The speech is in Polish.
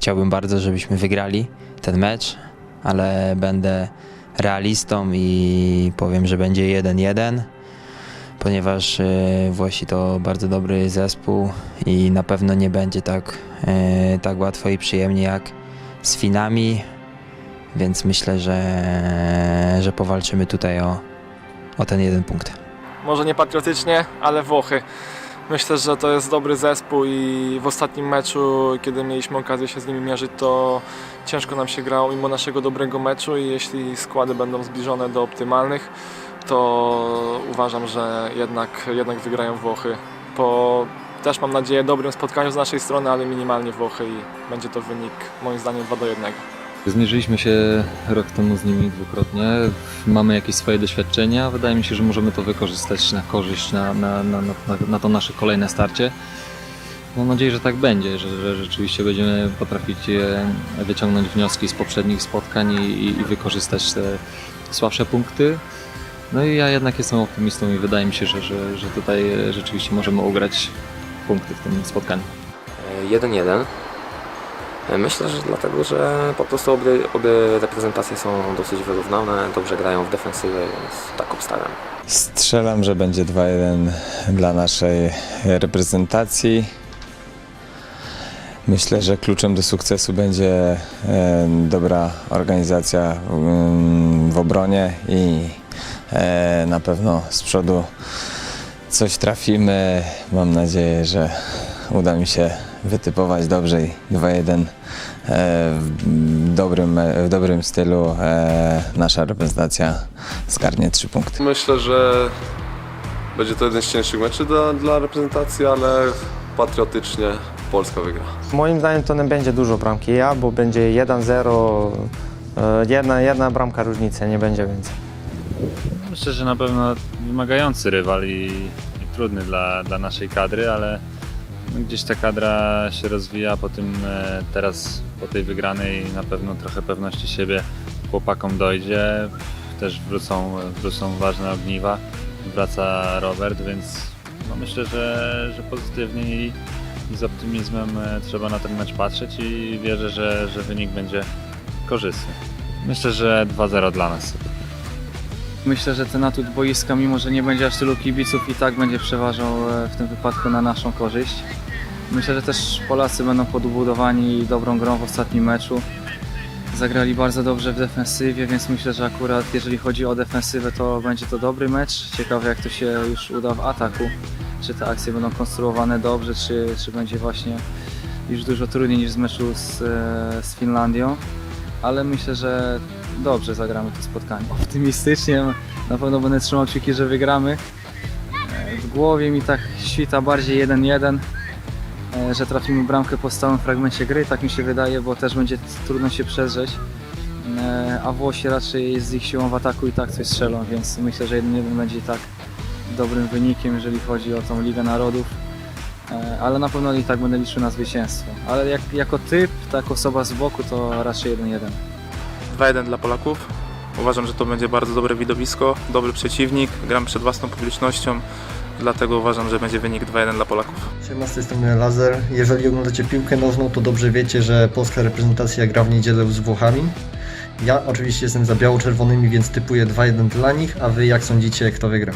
chciałbym bardzo, żebyśmy wygrali ten mecz, ale będę realistą i powiem, że będzie 1-1, ponieważ e, Włosi to bardzo dobry zespół i na pewno nie będzie tak, e, tak łatwo i przyjemnie jak z Finami, więc myślę, że, że powalczymy tutaj o, o ten jeden punkt. może nie patriotycznie, ale Włochy. Myślę, że to jest dobry zespół i w ostatnim meczu, kiedy mieliśmy okazję się z nimi mierzyć, to ciężko nam się grało mimo naszego dobrego meczu i jeśli składy będą zbliżone do optymalnych, to uważam, że jednak, jednak wygrają Włochy. Po też mam nadzieję dobrym spotkaniu z naszej strony, ale minimalnie Włochy i będzie to wynik moim zdaniem 2 do 1. Zmierzyliśmy się rok temu z nimi dwukrotnie. Mamy jakieś swoje doświadczenia. Wydaje mi się, że możemy to wykorzystać na korzyść na, na, na, na, na to nasze kolejne starcie. Mam nadzieję, że tak będzie, że, że rzeczywiście będziemy potrafić wyciągnąć wnioski z poprzednich spotkań i, i wykorzystać te słabsze punkty. No i ja jednak jestem optymistą i wydaje mi się, że, że, że tutaj rzeczywiście możemy ugrać punkty w tym spotkaniu. 1-1. Myślę, że dlatego, że po prostu obie, obie reprezentacje są dosyć wyrównane, dobrze grają w defensywie, więc tak obstawiam. Strzelam, że będzie 2-1 dla naszej reprezentacji. Myślę, że kluczem do sukcesu będzie e, dobra organizacja mm, w obronie i e, na pewno z przodu coś trafimy. Mam nadzieję, że uda mi się wytypować dobrze i 2-1 e, w dobrym, w dobrym stylu e, nasza reprezentacja zgarnie 3 punkty. Myślę, że będzie to jeden z cięższych meczów dla, dla reprezentacji, ale patriotycznie Polska wygra. Moim zdaniem to nie będzie dużo bramki, ja, bo będzie 1-0, e, jedna, jedna bramka różnicy, nie będzie więcej. Myślę, że na pewno wymagający rywal i, i trudny dla, dla naszej kadry, ale gdzieś ta kadra się rozwija po tym e, teraz po tej wygranej na pewno trochę pewności siebie chłopakom dojdzie. Też wrócą, wrócą ważne ogniwa. Wraca Robert, więc no myślę, że, że pozytywnie i, i z optymizmem e, trzeba na ten mecz patrzeć i wierzę, że, że wynik będzie korzystny. Myślę, że 2-0 dla nas. Myślę, że ten atut boiska, mimo że nie będzie aż tylu kibiców, i tak będzie przeważał e, w tym wypadku na naszą korzyść. Myślę, że też Polacy będą podbudowani dobrą grą w ostatnim meczu. Zagrali bardzo dobrze w defensywie, więc myślę, że akurat jeżeli chodzi o defensywę, to będzie to dobry mecz. Ciekawe jak to się już uda w ataku. Czy te akcje będą konstruowane dobrze, czy, czy będzie właśnie już dużo trudniej niż w meczu z, e, z Finlandią. Ale myślę, że dobrze zagramy to spotkanie. Optymistycznie na pewno będę trzymał kciuki, że wygramy. E, W głowie mi tak świta bardziej 1-1, e, że trafimy bramkę po stałym fragmencie gry, tak mi się wydaje, bo też będzie trudno się przedrzeć. E, A Włosi raczej z ich siłą w ataku i tak coś strzelą, więc myślę, że 1-1 będzie i tak dobrym wynikiem, jeżeli chodzi o tą Ligę Narodów. E, Ale na pewno i tak będę liczył na zwycięstwo. Ale jak, jako typ, tak osoba z boku, to raczej 1-1. 2-1 dla Polaków. Uważam, że to będzie bardzo dobre widowisko, dobry przeciwnik, gram przed własną publicznością, dlatego uważam, że będzie wynik 2-1 dla Polaków. Siema, z tej strony Lazer. Jeżeli oglądacie piłkę nożną, to dobrze wiecie, że polska reprezentacja gra w niedzielę z Włochami. Ja oczywiście jestem za biało-czerwonymi, więc typuję 2-1 dla nich, a wy jak sądzicie, kto wygra?